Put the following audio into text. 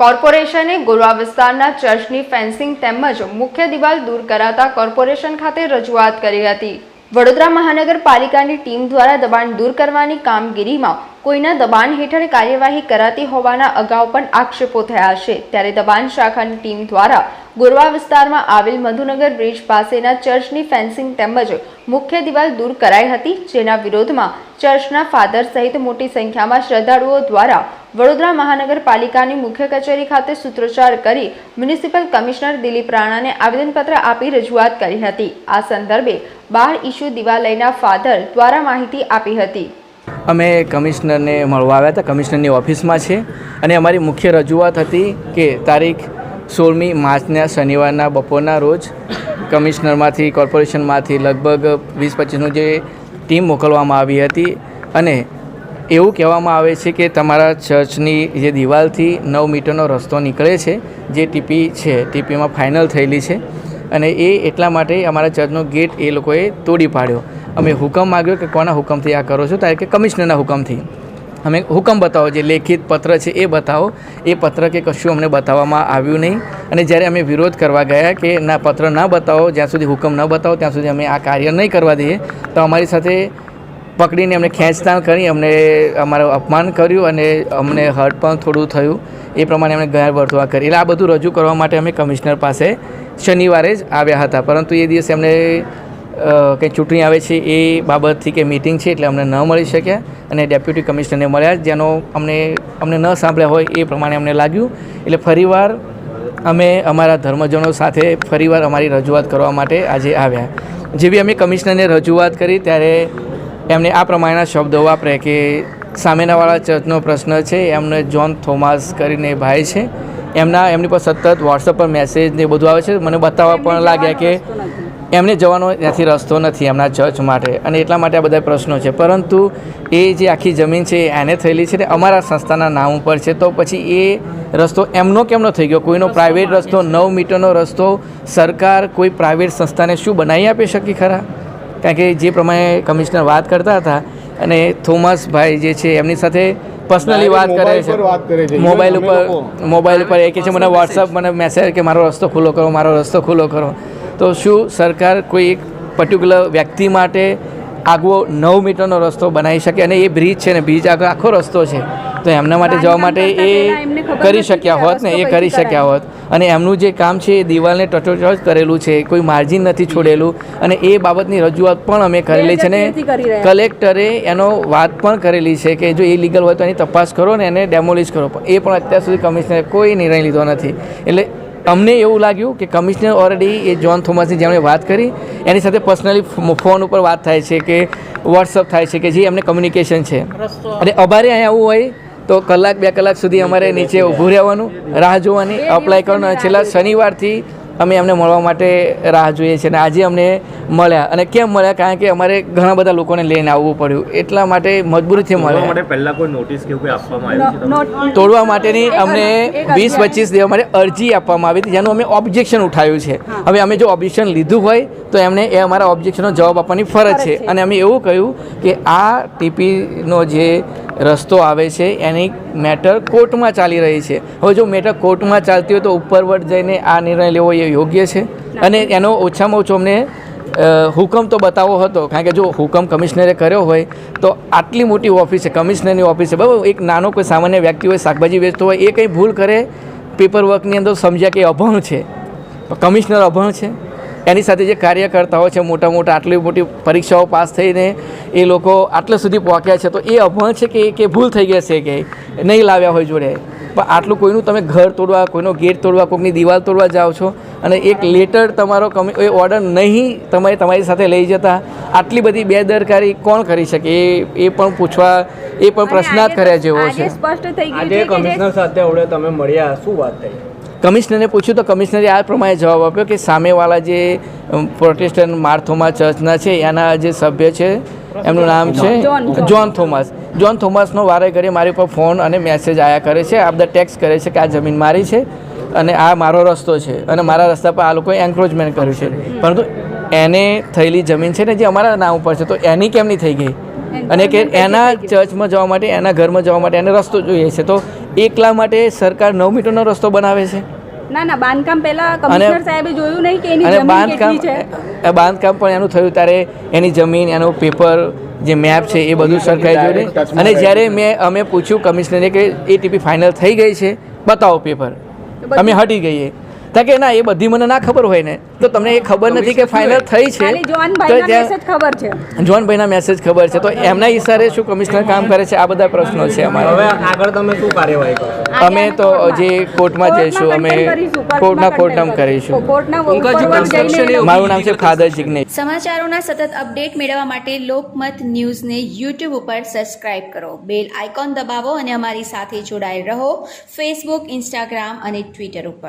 કોર્પોરેશને ગોરવા વિસ્તારના ચર્ચની ફેન્સિંગ તેમજ મુખ્ય દિવાલ દૂર કરાતા કોર્પોરેશન ખાતે રજૂઆત કરી હતી. વડોદરા મહાનગરપાલિકાની ટીમ દ્વારા દબાણ દૂર કરવાની કામગીરીમાં કોઈના દબાણ હેઠળ કાર્યવાહી કરાતી હોવાના અગાઉ પણ આક્ષેપો થયા છે. ત્યારે દબાણ શાખાની ટીમ દ્વારા ગોરવા વિસ્તારમાં આવેલ મધુનગર બ્રિજ પાસેના ચર્ચની ફેન્સિંગ તેમજ મુખ્ય દિવાલ દૂર કરાઈ હતી, જેના વિરોધમાં ચર્ચના ફાધર સહિત મોટી સંખ્યામાં શ્રદ્ધાળુઓ દ્વારા વડોદરા મહાનગરપાલિકાની મુખ્ય કચેરી ખાતે સૂત્રોચ્ચાર કરી મ્યુનિસિપલ કમિશનર દિલીપ રાણાને આવેદનપત્ર આપી રજૂઆત કરી હતી. આ સંદર્ભે બાર ઇસ્યુ દિવાલયના ફાધર દ્વારા માહિતી આપી હતી. અમે કમિશનરને મળવા આવ્યા હતા, કમિશનરની ઓફિસમાં છે. અને અમારી મુખ્ય રજૂઆત હતી કે તારીખ સોળમી માર્ચના શનિવારના બપોરના રોજ કમિશનરમાંથી, કોર્પોરેશનમાંથી લગભગ વીસ પચીસનું જે ટીમ મોકલવામાં આવી હતી. અને એવું કહેવામાં આવે છે કે તમારા ચર્ચની જે દિવાલથી નવ મીટરનો રસ્તો નીકળે છે, જે ટીપી છે, ટીપીમાં ફાઇનલ થયેલી છે. અને એ એટલા માટે અમારા ચર્ચનો ગેટ એ લોકોએ તોડી પાડ્યો. અમે હુકમ માગ્યો કે કોના હુકમથી આ કરો છો? ત્યારે કે કમિશનરના હુકમથી. અમે હુકમ બતાવો, જે લેખિત પત્ર છે એ બતાવો. એ પત્ર કે કશું અમને બતાવવામાં આવ્યું નહીં. અને જ્યારે અમે વિરોધ કરવા ગયા કે ના, પત્ર ના બતાવો, જ્યાં સુધી હુકમ ન બતાવો, ત્યાં સુધી અમે આ કાર્ય નહીં કરવા દઈએ, તો અમારી સાથે પકડીને અમને ખેંચતાણ કરી, અમને અમારું અપમાન કર્યું અને અમને હર્ટ પણ થોડું થયું. એ પ્રમાણે અમને ગેરવર્તવા કરી. એટલે આ બધું રજૂ કરવા માટે અમે કમિશનર પાસે શનિવારે જ આવ્યા હતા. પરંતુ એ દિવસે અમને કંઈ ચૂંટણી આવે છે એ બાબતથી કે મિટિંગ છે એટલે અમને ન મળી શક્યા અને ડેપ્યુટી કમિશનરને મળ્યા જેનો અમને અમને ન સાંભળ્યા હોય એ પ્રમાણે અમને લાગ્યું. એટલે ફરીવાર અમે અમારા ધર્મજનો સાથે ફરીવાર અમારી રજૂઆત કરવા માટે આજે આવ્યા. જેવી અમે કમિશનરને રજૂઆત કરી ત્યારે એમને આ પ્રમાણેના શબ્દો વાપરે કે સામેનાવાળા ચર્ચનો પ્રશ્ન છે એમને જોન થોમાસ કરીને ભાઈ છે. એમના એમની પર સતત વોટ્સઅપ પર મેસેજ ને બધું આવે છે. મને બતાવવા પણ લાગ્યા કે એમને જવાનો ત્યાંથી રસ્તો નથી એમના ચર્ચ માટે. અને એટલા માટે આ બધા પ્રશ્નો છે. પરંતુ એ જે આખી જમીન છે એ એને થયેલી છે ને અમારા સંસ્થાના નામ ઉપર છે. તો પછી એ રસ્તો એમનો કેમનો થઈ ગયો? કોઈનો પ્રાઇવેટ રસ્તો નવ મીટરનો રસ્તો સરકાર કોઈ પ્રાઇવેટ સંસ્થાને શું બનાવી આપી શકી ખરા? કારણ કે જે પ્રમાણે કમિશનર વાત કરતા હતા અને થોમસભાઈ જે છે એમની સાથે પર્સનલી વાત કરે છે. મોબાઈલ ઉપર મોબાઈલ ઉપર એ કે છે મને વોટ્સઅપ મને મેસેજ કે મારો રસ્તો ખુલ્લો કરો મારો રસ્તો ખુલ્લો કરો. તો શું સરકાર કોઈ એક પર્ટિક્યુલર વ્યક્તિ માટે આગવો નવ મીટરનો રસ્તો બનાવી શકે અને એ બ્રિજ છે ને બ્રિજ આગળ આખો રસ્તો છે તો એમના માટે જવા માટે એ કરી શક્યા હોત ને એ કરી શક્યા હોત. અને એમનું જે કામ છે એ દિવાલને ટચોટચ કરેલું છે કોઈ માર્જિન નથી છોડેલું અને એ બાબતની રજૂઆત પણ અમે કરેલી છે ને કલેક્ટરે એનો વાત પણ કરેલી છે કે જો એ લીગલ હોય તો એની તપાસ કરો ને એને ડેમોલિશ કરો. પણ એ પણ અત્યાર સુધી કમિશનરે કોઈ નિર્ણય લીધો નથી. એટલે અમને એવું લાગ્યું કે કમિશનર ઓલરેડી એ જોન થોમસની જેમણે વાત કરી એની સાથે પર્સનલી ફોન ઉપર વાત થાય છે કે વોટ્સઅપ થાય છે કે જે એમને કમ્યુનિકેશન છે. અને અમારે અહીંયા આવું હોય તો કલાક બે કલાક સુધી અમારે નીચે ઊભું રહેવાનું રાહ જોવાની અપ્લાય કરવાનું. છેલ્લા શનિવારથી અમે એમને મળવા માટે રાહ જોઈએ છીએ અને આજે અમને મળ્યા. અને કેમ મળ્યા? કારણ કે અમારે ઘણા બધા લોકોને લઈને આવવું પડ્યું. એટલા માટે મજબૂરીથી મળ્યા. માટે પહેલા કોઈ નોટિસ કે કોઈ આપવામાં આવ્યું? તોડવા માટેની અમને વીસ પચીસ દિવસ માટે અરજી આપવામાં આવી હતી જેનું અમે ઓબ્જેક્શન ઉઠાવ્યું છે. હવે અમે જો ઓબ્જેક્શન લીધું હોય તો એમને એ અમારા ઓબ્જેક્શનનો જવાબ આપવાની ફરજ છે. અને અમે એવું કહ્યું કે આ ટીપીનો જે રસ્તો આવે છે એની મેટર કોર્ટમાં ચાલી રહી છે. હવે જો મેટર કોર્ટમાં ચાલતી હોય તો ઉપરવટ જઈને આ નિર્ણય લેવો એ યોગ્ય છે. અને એનો ઓછામાં ઓછો અમને હુકમ તો બતાવો હતો, કારણ કે જો હુકમ કમિશનરે કર્યો હોય, તો આટલી મોટી ઓફિસ છે કમિશનરની ઓફિસ છે બરાબર, એક નાનો કોઈ સામાન્ય વ્યક્તિ હોય, શાકભાજી વેચતો હોય, એ કંઈ ભૂલ કરે પેપર વર્કની અંદર સમજ્યા કે અભણ છે. કમિશનર અભણ છે. એની સાથે જે કાર્યકર્તાઓ છે, મોટા મોટા, આટલી મોટી પરીક્ષાઓ પાસ થઈને એ લોકો આટલે સુધી પહોંચ્યા છે, તો એ અભણ છે કે કે ભૂલ થઈ ગઈ છે કે નહીં લાવ્યા હોય જોડે? પણ આટલું કોઈનું તમે ઘર તોડવા કોઈનો ગેટ તોડવા કોઈની દિવાલ તોડવા જાઓ છો અને એક લેટર તમારો કમિ એ ઓર્ડર નહીં તમે તમારી સાથે લઈ જતા આટલી બધી બેદરકારી કોણ કરી શકે? એ એ પણ પૂછવા એ પણ પ્રશ્નાર્થ કર્યા જેવો છે. સ્પષ્ટ થઈ ગયું આજે છે કમિશનર સાથે હવે તમે મળ્યા શું વાત થઈ? કમિશનરને પૂછ્યું તો કમિશનરે આ પ્રમાણે જવાબ આપ્યો કે સામેવાળા જે પ્રોટેસ્ટન્ટ માર્થોમા ચર્ચના છે એના જે સભ્ય છે એમનું નામ છે. જોન થોમસ જોન થોમસનો વારે ઘડી મારી ઉપર ફોન અને મેસેજ આવ્યા કરે છે. આ બધા ટેક્સ કરે છે કે આ જમીન મારી છે અને આ મારો રસ્તો છે અને મારા રસ્તા પર આ લોકોએ એન્ક્રોચમેન્ટ કર્યું છે. પરંતુ એને થયેલી જમીન છે ને જે અમારા નામ ઉપર છે તો એની કેમ નહીં થઈ ગઈ? અને કે એના ચર્ચમાં જવા માટે એના ઘરમાં જવા માટે એને રસ્તો જોઈએ છે તો એકલા માટે સરકાર નવ મીટરનો રસ્તો બનાવે છે? ના ના બાંધકામ પહેલા કમિશનર સાહેબે જોયું નહીં કે એની જમીન કેટલી છે? બાંધકામ પણ એનું થયું ત્યારે એની જમીન એનું પેપર જે મેપ છે એ બધું સરકારે જોડે અને જ્યારે મેં અમે પૂછ્યું કમિશનરે કે એ ટીપી ફાઇનલ થઈ ગઈ છે બતાવો પેપર અમે હટી ગઈએ. તા કે ના એ બધી મને ના ખબર હોય ને. તો તમને એ ખબર નથી કે ફાઇનલ થઈ છે? જોનભાઈના મેસેજ ખબર છે. જોનભાઈના મેસેજ ખબર છે. તો એમના ઈશારે શું કમિશનર કામ કરે છે? આ બધા પ્રશ્નો છે હવે અમારા આગળ તમે શું કાર્યવાહી અમે તો જે કોર્ટમાં જઈશું અમે કોર્ટના કોર્ટમ કરીશું. કોર્ટના ઉપર જઈને મારું નામ છે ફાધર જિગ્નેશ. સમાચારોના સતત અપડેટ મેળવવા માટે લોકમત ન્યૂઝને યુટ્યુબ ઉપર સબસ્ક્રાઇબ કરો. બેલ આઇકોન દબાવો અને અમારી સાથે જોડાયેલ રહો. ફેસબુક ઇન્સ્ટાગ્રામ અને ટ્વિટર ઉપર.